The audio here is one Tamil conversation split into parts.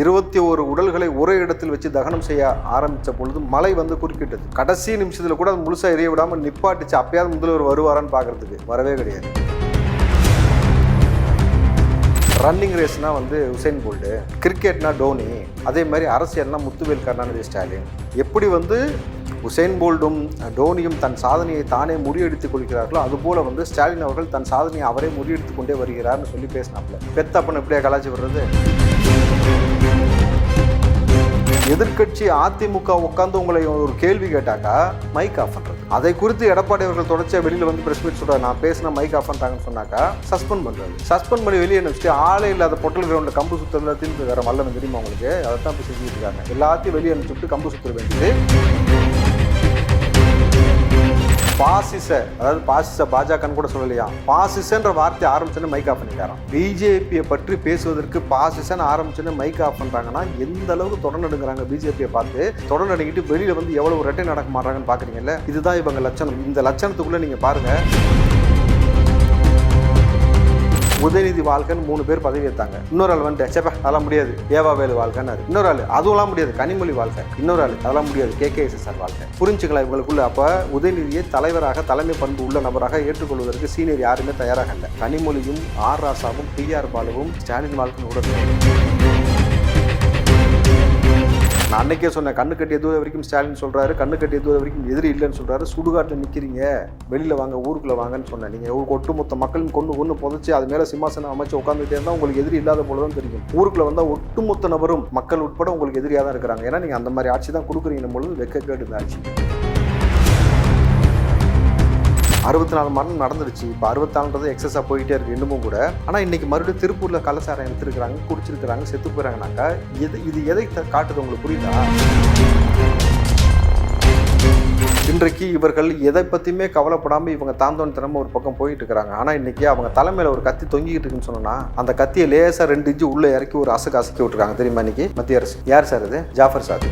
இருபத்தி ஒரு உடல்களை ஒரே இடத்தில் வச்சு தகனம் செய்ய ஆரம்பித்த பொழுது மழை வந்து குறுக்கிட்டது. கடைசி நிமிஷத்தில் கூட அது முழுசாக எரிய விடாமல் நிப்பாட்டுச்சு. அப்பயாவது முதல்வர் வருவாரான்னு பார்க்குறதுக்கு வரவே கிடையாது. ரன்னிங் ரேஸ்னா வந்து உசைன் போல்டு கிரிக்கெட்னா டோனி அதே மாதிரி அரசியல்னா முத்துவேல் கருணாநிதி ஸ்டாலின். எப்படி வந்து உசைன் போல்டும் டோனியும் தன் சாதனையை தானே முறியடித்துக் கொள்கிறார்களோ அதுபோல வந்து ஸ்டாலின் அவர்கள் தன் சாதனையை அவரே முறியடித்துக் கொண்டே வருகிறார்னு சொல்லி பேசினாப்ல பெத்தப்பன் எப்படியா கலாச்சி வர்றது எதிர்க்கட்சி அதிமுக உட்காந்து உங்களை ஒரு கேள்வி கேட்டாக்கா மைக் ஆஃப் பண்றது. அதை குறித்து எடப்பாடி அவர்கள் தொடர்ச்சியா வெளியில வந்து பிரஸ் மீட் சொல்றாரு. நான் பேசின மைக் ஆஃப் பண்ணிட்டாங்கன்னு சொன்னாக்கா சஸ்பெண்ட் பண்றாரு. சஸ்பெண்ட் பண்ணி வெளியே வச்சுட்டு ஆளே இல்லாத பொட்டல் கிரவுண்ட்ல கம்பு சுத்துறதுல திரும்பி வேற மல்லம் தெரியுமா உங்களுக்கு? அதை தான் இப்போ செஞ்சுட்டு இருக்காங்க. எல்லாத்தையும் வெளியே அனுப்பிச்சுட்டு கம்பு சுத்துற வேண்டியது பாசிச அதாவது பாசிச பாஜகன்னு கூட சொல்லலையா? பாசிசன்ற வார்த்தை ஆரம்பிச்சுன்னு மைக் ஆஃப் பண்ணிட்டாராம். பிஜேபியை பற்றி பேசுவதற்கு பாசிசன் ஆரம்பிச்சுன்னு மைக் ஆஃப் பண்ணுறாங்கன்னா எந்த அளவுக்கு தொடர்நடுங்கிறாங்க பிஜேபியை பார்த்து தொடர்நடுங்கிட்டு வெளியில் வந்து எவ்வளவு ரெட்டை நடக்க மாட்டாங்கன்னு பார்க்குறீங்கல்ல? இதுதான் இவங்க லட்சணம். இந்த லட்சணத்துக்குள்ளே நீங்கள் பாருங்கள் உதயநிதி வாழ்கன் மூணு பேர் பதவி ஏற்றாங்க இன்னொரு ஆள் வந்துட்டு சேப்பா அதெல்லாம் முடியாது. ஏவா வேலு வாழ்க்கைன்னு இன்னொரு ஆள் அதுவெல்லாம் முடியாது. கனிமொழி வாழ்க்கை. இன்னொரு ஆள் அதெல்லாம் முடியாது. கே கே சார் வாழ்க்கை. புரிஞ்சுக்கலாம் இவங்களுக்குள்ள அப்ப உதயநிதியை தலைவராக தலைமை பண்பு உள்ள நபராக ஏற்றுக்கொள்வதற்கு சீனியர் யாருமே தயாராக இல்லை. கனிமொழியும் ஆர் ராசாவும் டி ஆர் பாலுவும் ஸ்டாலின் வாழ்க்கை உடனே நான் அன்னைக்கே சொன்னேன் கண்ணு கட்டிய தூரம் வரைக்கும் ஸ்டாலின் சொல்றாரு கண்ணு கட்டிய தூரம் வரைக்கும் எதிரி இல்லைன்னு சொல்றாரு சுடுகாட்டில் நிற்கிறீங்க வெளியில் வாங்க ஊருக்குள்ள வாங்கன்னு சொன்னேன். நீங்க ஒட்டுமொத்த மக்களும் கொண்டு ஒன்று புதைச்சி அது மேலே சிம்மாசனம் அமைச்சு உட்காந்துட்டே இருந்தால் உங்களுக்கு எதிரி இல்லாத போல தான் தெரியும். ஊருக்குள்ள வந்தால் ஒட்டுமொத்த நபரும் மக்கள் உட்பட உங்களுக்கு எதிரியாக தான் இருக்கிறாங்க. ஏன்னா நீங்க அந்த மாதிரி ஆட்சி தான் கொடுக்குறீங்க பொழுது வெக்க கேட்டு இந்த ஆட்சி. அறுபத்தி நாலு மரணம் நடந்துருச்சு இப்போ அறுபத்தாலுன்றது எக்ஸஸாக போயிட்டே இருக்கு இன்னமும் கூட. ஆனால் இன்னைக்கு மறுபடியும் திருப்பூரில் கலசாரம் எடுத்துருக்குறாங்க குடிச்சிருக்கிறாங்க செத்து போயிறாங்கனாக்கா இது இது எதை காட்டுது உங்களுக்கு புரியுதா? இன்றைக்கு இவர்கள் எதை பற்றியுமே கவலைப்படாமல் இவங்க தாந்தோன் திறமை ஒரு பக்கம் போயிட்டு இருக்கிறாங்க ஆனால் இன்றைக்கி அவங்க தலைமையில் ஒரு கத்தி தொங்கிக்கிட்டு இருக்குன்னு சொன்னால் அந்த கத்தியை லேசாக ரெண்டு இன்ச்சு உள்ளே இறக்கி ஒரு அசக்கு அசக்கி விட்டுருக்காங்க. தெரியுமா இன்னைக்கு? மத்திய அரசு. யார் சார் இது? ஜாஃபர் சார்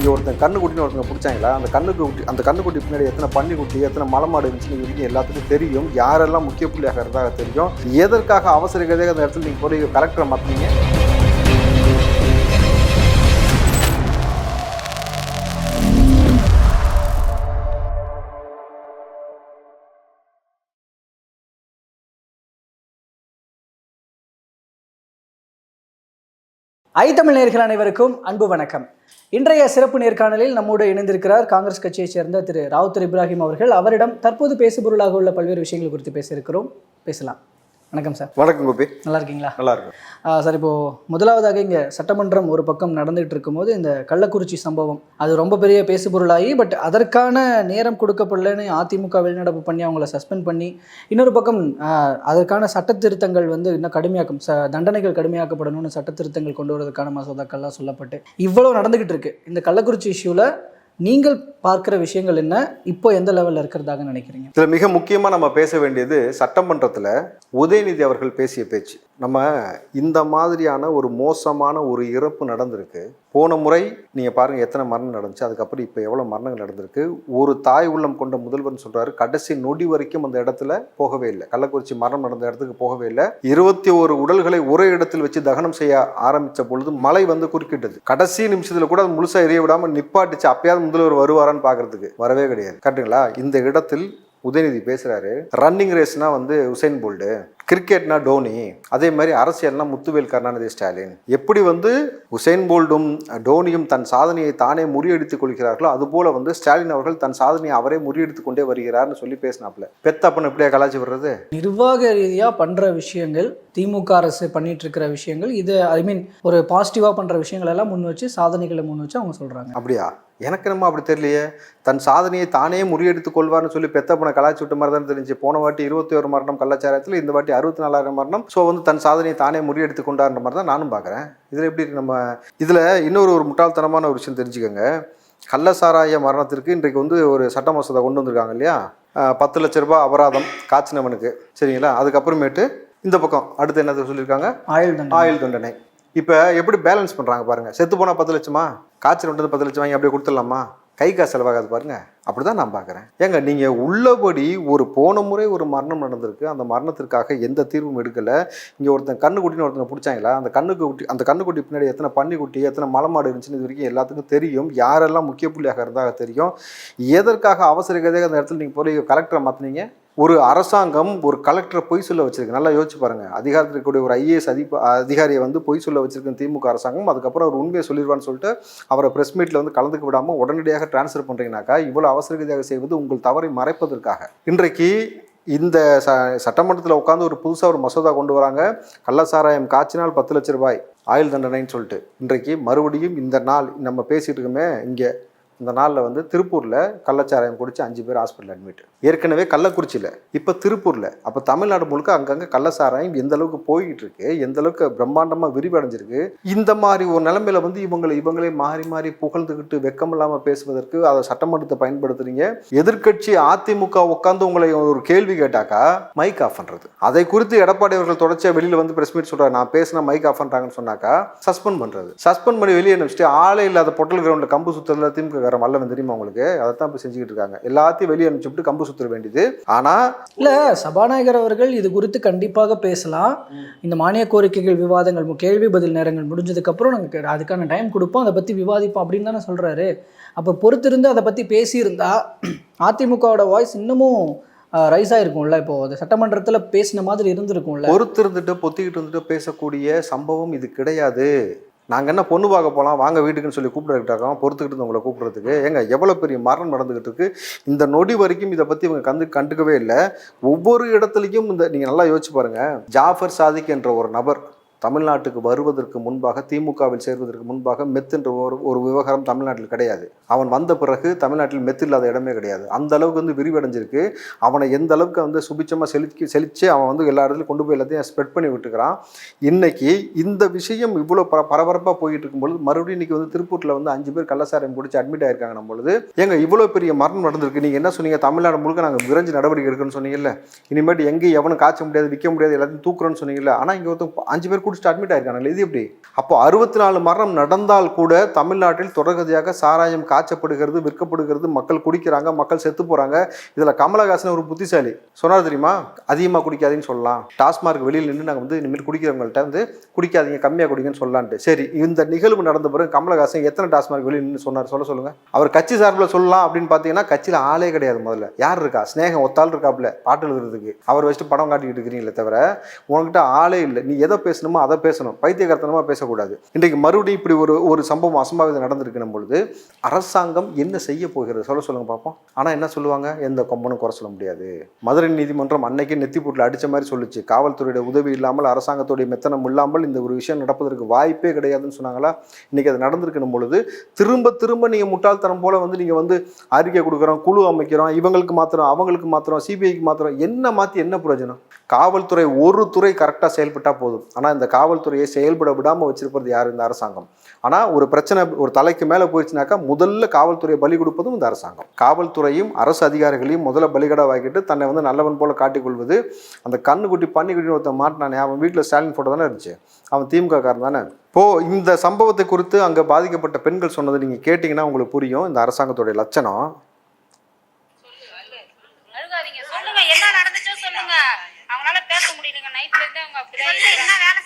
இங்கே ஒருத்தன் கண்ணுக்குட்டின்னு ஒருத்தங்க பிடிச்சாங்களா? அந்த கண்ணுக்கு குட்டி அந்த கண்ணுக்குட்டி பின்னாடி எத்தனை பன்னி குட்டி எத்தனை மலமாடு இருந்துச்சுன்னு இவருக்கு எல்லாத்துக்கும் தெரியும். யாரெல்லாம் முக்கிய புள்ளியாக தெரியும். எதற்காக அவசர கதையாக அந்த இடத்துல நீங்கள் போய் கலெக்டரை மாற்றினீங்க ஐ தமிழ் அனைவருக்கும் அன்பு வணக்கம். இன்றைய சிறப்பு நேர்காணலில் நம்மோடு இணைந்திருக்கிறார் காங்கிரஸ் கட்சியைச் சேர்ந்த திரு ராவுத்தர் இப்ராஹிம் அவர்கள். அவரிடம் தற்போது பேசுபொருளாக உள்ள பல்வேறு விஷயங்கள் குறித்து பேசியிருக்கிறோம். பேசலாம். வணக்கம் சார். வணக்கம் கோபி. நல்லா இருக்கீங்களா நல்லா இருக்கும் சார் இப்போ முதலாவதாக இங்கே சட்டமன்றம் ஒரு பக்கம் நடந்துகிட்டு இருக்கும்போது இந்த கள்ளக்குறிச்சி சம்பவம் அது ரொம்ப பெரிய பேசுபொருளாகி பட் அதற்கான நேரம் கொடுக்கப்படலன்னு அதிமுக வெளிநடப்பு பண்ணி அவங்கள சஸ்பெண்ட் பண்ணி இன்னொரு பக்கம் அதற்கான சட்ட திருத்தங்கள் வந்து இன்னும் கடுமையாக்கும் ச தண்டனைகள் கடுமையாக்கப்படணும்னு சட்ட திருத்தங்கள் கொண்டு வரதுக்கான மசோதாக்கள்லாம் சொல்லப்பட்டு இவ்வளோ நடந்துகிட்டு இருக்கு. இந்த கள்ளக்குறிச்சி இஷ்யூவில் நீங்கள் பார்க்குற விஷயங்கள் என்ன? இப்போ எந்த லெவலில் இருக்கிறதாக நினைக்கிறீங்க? இதில் மிக முக்கியமாக நம்ம பேச வேண்டியது சட்டமன்றத்தில் உதயநிதி அவர்கள் பேசிய பேச்சு. நம்ம இந்த மாதிரியான ஒரு மோசமான ஒரு இறப்பு நடந்திருக்கு. போன முறை நீங்கள் பாருங்கள் எத்தனை மரணம் நடந்துச்சு. அதுக்கப்புறம் இப்போ எவ்வளோ மரணங்கள் நடந்திருக்கு. ஒரு தாய் உள்ளம் கொண்ட முதல்வர்னு சொல்கிறாரு கடைசி நொடி வரைக்கும் அந்த இடத்துல போகவே இல்லை. கள்ளக்குறிச்சி மரணம் நடந்த இடத்துக்கு போகவே இல்லை. இருபத்தி ஒரு உடல்களை ஒரே இடத்தில் வச்சு தகனம் செய்ய ஆரம்பித்த பொழுது மழை வந்து குறுக்கிட்டது. கடைசி நிமிஷத்தில் கூட அது முழுசாக எரிய விடாமல் நிப்பாட்டுச்சு. அப்பயாவது முதல்வர் வருவாரான்னு பார்க்குறதுக்கு வரவே கிடையாது. கரெக்டுங்களா இந்த இடத்தில் உதயநிதி பேசுறாரு. ரன்னிங் ரேஸ்னா வந்து உசைன் போல்டு கிரிக்கெட்னா டோனி அதே மாதிரி அரசியல்னா முத்துவேல் கருணாநிதி ஸ்டாலின். எப்படி வந்து உசைன் போல்டும் டோனியும் தன் சாதனையை தானே முறியடித்துக் கொள்கிறார்களோ அதுபோல வந்து ஸ்டாலின் அவர்கள் தன் சாதனையை அவரே முறியடித்துக் கொண்டே வருகிறார்னு சொல்லி பேசினாப்ல பெத்தப்பன் எப்படியா கலாச்சி வர்றது நிர்வாக ரீதியாக பண்ணுற விஷயங்கள் திமுக அரசு பண்ணிட்டு இருக்கிற விஷயங்கள் இது ஐ மீன் ஒரு பாசிட்டிவாக பண்ணுற விஷயங்கள் எல்லாம் முன் வச்சு சாதனைகளை முன் வச்சு அவங்க சொல்கிறாங்க அப்படியா? எனக்கு நம்ம அப்படி தெரியலையே. தன் சாதனையை தானே முறியடித்துக் கொள்வார்னு சொல்லி பெத்தப்பனை கலாச்சி விட்ட மாதிரி தான் தெரிஞ்சு. போன வாட்டி இருபத்தி ஒரு மரணம் கள்ளச்சாரத்தில் இந்த வாட்டி அறுபத்தி நாலாயிரம் மரணம். ஸோ வந்து தன் சாதனையை தானே முறியடித்து கொண்டாடுற மாதிரி தான் நானும் பார்க்குறேன் இதில் எப்படி நம்ம இதில் இன்னொரு ஒரு முட்டாள்தனமான ஒரு விஷயம் தெரிஞ்சுக்கோங்க. கள்ளசாராய மரணத்திற்கு இன்றைக்கு வந்து ஒரு சட்ட மசோதா கொண்டு வந்திருக்காங்க இல்லையா? பத்து லட்ச ரூபாய் அபராதம் காய்ச்சினவனுக்கு சரிங்களா? அதுக்கப்புறமேட்டு இந்த பக்கம் அடுத்து என்ன சொல்லியிருக்காங்க? ஆயுள் தண்டனை. ஆயுள் தண்டனை. இப்போ எப்படி பேலன்ஸ் பண்ணுறாங்க பாருங்க. செத்து போனால் பத்து லட்சமா? காய்ச்சல் விட்டது பத்து லட்சம் வாங்கி அப்படியே கொடுத்துடலாமா? கை காசு செலவாகாது பாருங்க. அப்படி தான் நான் பார்க்குறேன் ஏங்க நீங்கள் உள்ளபடி ஒரு போன முறை ஒரு மரணம் நடந்திருக்கு. அந்த மரணத்திற்காக எந்த தீர்வும் எடுக்கலை. இங்கே ஒருத்தன் கண்ணுக்குட்டின்னு ஒருத்தனை பிடிச்சாங்களா? அந்த கண்ணுக்கு குட்டி அந்த கண்ணுக்குட்டி பின்னாடி எத்தனை பன்னிக்குட்டி எத்தனை மலைமாடு இருந்துச்சுன்னு இது வரைக்கும் எல்லாத்துக்கும் தெரியும். யாரெல்லாம் முக்கிய புள்ளியாக இருந்தாக தெரியும். எதற்காக அவசர கதையாக அந்த இடத்துல நீங்கள் போய் கலெக்டரை மாற்றினீங்க ஒரு அரசாங்கம் ஒரு கலெக்டரை பொய் சொல்ல வச்சிருக்கு. நல்லா யோசிச்சு பாருங்க. அதிகாரத்தில் இருக்கக்கூடிய ஒரு ஐஏஎஸ் அதி அதிகாரியை வந்து பொய் சொல்ல வச்சிருக்கு திமுக அரசாங்கம் அதுக்கப்புறம் அவர் உண்மையை சொல்லிடுவான்னு சொல்லிட்டு அவரை பிரஸ் மீட்டில் வந்து கலந்துக்க விடாமல் உடனடியாக டிரான்ஸ்ஃபர் பண்ணுறீங்கனாக்கா இவ்வளோ அவசரகதியாக செய்வது உங்கள் தவறை மறைப்பதற்காக. இன்றைக்கு இந்த ச சட்டமன்றத்தில் உட்காந்து ஒரு புதுசாக ஒரு மசோதா கொண்டு வராங்க. கள்ளசாராயம் காய்ச்சினால் பத்து லட்ச ரூபாய் ஆயுள் தண்டனைன்னு சொல்லிட்டு. இன்றைக்கு மறுபடியும் இந்த நாள் நம்ம பேசிகிட்டு இருக்கோமே இங்கே இந்த நாளில் வந்து திருப்பூரில் கள்ளச்சாராயம் குடிச்சு அஞ்சு பேர் ஹாஸ்பிட்டல் அட்மிட் ஏற்கனவே கள்ளக்குறிச்சியில். இப்போ திருப்பூரில். அப்போ தமிழ்நாடு முழுக்க அங்கங்கே கள்ளச்சாராயம் எந்த அளவுக்கு போய்கிட்டு இருக்கு எந்த அளவுக்கு பிரம்மாண்டமாக விரிவடைஞ்சிருக்கு இந்த மாதிரி ஒரு நிலைமையில வந்து இவங்களை இவங்களே மாறி மாறி புகழ்ந்துக்கிட்டு வெக்கம் இல்லாமல் பேசுவதற்கு அதை சட்டமன்றத்தை பயன்படுத்துறீங்க. எதிர்க்கட்சி அதிமுக உட்காந்து உங்களை ஒரு கேள்வி கேட்டாக்கா மைக் ஆஃப் பண்ணுறது அதை குறித்து எடப்பாடி அவர்கள் தொடர்ச்சியாக வெளியில் வந்து பிரஸ் மீட் சொல்கிறார் நான் பேசினா மைக் ஆஃப் பண்ணுறாங்கன்னு சொன்னாக்கா சஸ்பெண்ட் பண்ணுறது சஸ்பெண்ட் பண்ணி வெளியே அனுப்பிச்சிட்டு ஆளே இல்லாத பொட்டல் கிரவுண்டில் கம்பு சுற்றுறதுல திமுக வேற மல்லவன் தெரியுமா உங்களுக்கு? அதை தான் இப்போ செஞ்சுக்கிட்டு இருக்காங்க. எல்லாத்தையும் வெளியே அனுப்பிச்சுட்டு கம்பு சுற்றுற வேண்டியது. ஆனால் இல்ல சபாநாயகர் அவர்கள் இது குறித்து கண்டிப்பாக பேசலாம். இந்த மானிய கோரிக்கைகள் விவாதங்கள் கேள்வி பதில் நேரங்கள் முடிஞ்சதுக்கு அப்புறம் நாங்க அதுக்கான டைம் கொடுப்போம். அதை பத்தி விவாதிப்போம் அப்படின்னு தானே சொல்றாரு. அப்ப பொறுத்திருந்து அதை பத்தி பேசியிருந்தா அதிமுகவோட வாய்ஸ் இன்னமும் ரைஸ் ஆயிருக்கும்ல இப்போ. அது சட்டமன்றத்துல பேசின மாதிரி இருந்திருக்கும்ல. பொறுத்து இருந்துட்டு பொத்திக்கிட்டு இருந்துட்டு பேசக்கூடிய சம்பவம் இது கிடையாது. நாங்கள் என்ன பொண்ணு பார்க்க போகலாம் வாங்க வீட்டுக்குன்னு சொல்லி கூப்பிட்டுருக்காங்க பொறுத்துக்கிட்டு உங்களை கூப்பிட்றதுக்கு. ஏங்க எவ்வளோ பெரிய மரணம் நடந்துக்கிட்டு இருக்கு? இந்த நொடி வரைக்கும் இதை பற்றி இவங்க கண்டு கண்டுக்கவே இல்லை. ஒவ்வொரு இடத்துலையும் இந்த நீங்கள் நல்லா யோசிச்சு பாருங்கள் ஜாஃபர் சாதிக் என்ற ஒரு நபர் தமிழ்நாட்டுக்கு வருவதற்கு முன்பாக திமுகவில் சேர்வதற்கு முன்பாக மெத் என்ற ஒரு ஒரு விவகாரம் தமிழ்நாட்டில் கிடையாது. அவன் வந்த பிறகு தமிழ்நாட்டில் மெத் இல்லாத இடமே கிடையாது. அந்த அளவுக்கு வந்து விரிவடைஞ்சிருக்கு. அவனை எந்த அளவுக்கு வந்து சுபிச்சமாக செலுத்தி செழிச்சு அவன் வந்து எல்லா இடத்துலையும் கொண்டு போய் எல்லாத்தையும் ஸ்ப்ரெட் பண்ணி விட்டுக்கிறான். இன்னைக்கு இந்த விஷயம் இவ்வளோ பர பரபரப்பாக போயிட்டு இருக்கும்பொழுது மறுபடியும் இன்னைக்கு வந்து திருப்பூரில் வந்து அஞ்சு பேர் கள்ளசாரம் பிடிச்சி அட்மிட் ஆயிருக்காங்க பொழுது. ஏங்க இவ்வளோ பெரிய மரணம் நடந்திருக்கு. நீங்கள் என்ன சொன்னீங்க? தமிழ்நாடு முழுக்க நாங்கள் விரைஞ்சு நடவடிக்கை எடுக்கணும்னு சொன்னீங்கல்ல. இனிமேட்டு எங்கேயும் எவனும் காய்ச்ச முடியாது விற்க முடியாது எல்லாத்தையும் தூக்குறோன்னு சொன்னீங்கல்ல. ஆனால் இங்கே ஒருத்தர் அஞ்சு பேர் குடிச்சிட்டு அட்மிட் ஆயிருக்காங்க இது எப்படி? அப்போ அறுபத்தி நாலு மரணம் நடந்தால் கூட தமிழ்நாட்டில் தொடர்கதியாக சாராயம் காய்ச்சப்படுகிறது விற்கப்படுகிறது மக்கள் குடிக்கிறாங்க மக்கள் செத்து போகிறாங்க இதில் கமலஹாசன் ஒரு புத்திசாலி. சொன்னார் தெரியுமா? அதிகமாக குடிக்காதீங்கன்னு சொல்லலாம். டாஸ்மார்க் வெளியில் நின்று நாங்கள் வந்து இனிமேல் குடிக்கிறவங்கள்ட்ட வந்து குடிக்காதீங்க கம்மியாக குடிங்கன்னு சொல்லலான்ட்டு சரி இந்த நிகழ்வு நடந்த பிறகு கமலஹாசன் எத்தனை டாஸ்மார்க் வெளியில் நின்று சொன்னார்? சொல்ல சொல்லுங்க. அவர் கட்சி சார்பில் சொல்லலாம் அப்படின்னு பார்த்தீங்கன்னா கட்சியில் ஆளே கிடையாது முதல்ல. யார் இருக்கா? ஸ்நேகம் ஒத்தாள் இருக்காப்புல பாட்டு எழுதுறதுக்கு. அவர் வச்சுட்டு படம் காட்டிக்கிட்டு இருக்கிறீங்களே தவிர உங்ககிட்ட ஆளே இல்லை. நீ எதை பேசணுமோ அதை பேசணும். பைத்தியகர்த்தனமாக பேசக்கூடாது. இன்றைக்கு மறுபடியும் இப்படி ஒரு ஒரு சம்பவம் அசம்பாவிதம் நடந்திருக்கணும் பொழுது அரசாங்கம் என்ன செய்ய போகிறது? சொல்ல சொல்லுங்க பார்ப்போம் ஆனால் என்ன சொல்லுவாங்க? எந்த கொம்பனும் குறை சொல்ல முடியாது. மதுரை நீதிமன்றம் அன்னைக்கே நெத்திப்பூட்டில் அடித்த மாதிரி சொல்லுச்சு. காவல்துறையோட உதவி இல்லாமல் அரசாங்கத்துடைய மெத்தனம் இல்லாமல் இந்த ஒரு விஷயம் நடப்பதற்கு வாய்ப்பே கிடையாதுன்னு சொன்னாங்களா? இன்றைக்கி அது நடந்திருக்கணும் பொழுது திரும்ப திரும்ப நீங்கள் முட்டாள்தனம் போல் வந்து நீங்கள் வந்து அறிக்கை கொடுக்குறோம் குழு அமைக்கிறோம் இவங்களுக்கு மாத்திரம் அவங்களுக்கு மாத்திரம் சிபிஐக்கு மாத்திரம் என்ன மாற்றி என்ன பிரயோஜனம்? காவல்துறை ஒரு துறை கரெக்டாக செயல்பட்டால் போதும். ஆனால் இந்த காவல்துறையை செயல்பட விடாமல் வச்சிருப்பது யார்? இந்த அரசாங்கம். ஆனால் ஒரு பிரச்சனை ஒரு தலைக்கு மேலே போயிடுச்சுனாக்கா முதல்ல காவல்துறையை பலி கொடுப்பதும் இந்த அரசாங்கம். காவல்துறையும் அரசு அதிகாரிகளையும் முதல்ல பலிகடாவாக்கிட்டு தன்னை வந்து நல்லவன் போல காட்டிக்கொள்வது அந்த கண்ணுக்குட்டி பன்னிக்குட்டி ஒருத்தன் மாட்டினானே அவன் வீட்டில் ஸ்டாலின் ஃபோட்டோ தானே இருந்துச்சு. அவன் திமுக காரன் தானே. இப்போ இந்த சம்பவத்தை குறித்து அங்கே பாதிக்கப்பட்ட பெண்கள் சொன்னது நீங்கள் கேட்டிங்கன்னா உங்களுக்கு புரியும். இந்த அரசாங்கத்துடைய லட்சணம் அழுகாதீங்க சொல்லுங்க என்ன நடந்துச்சோ சொல்லுங்க அவங்களால பேச நைட்ல இருந்து அவங்க அப்படிதான்?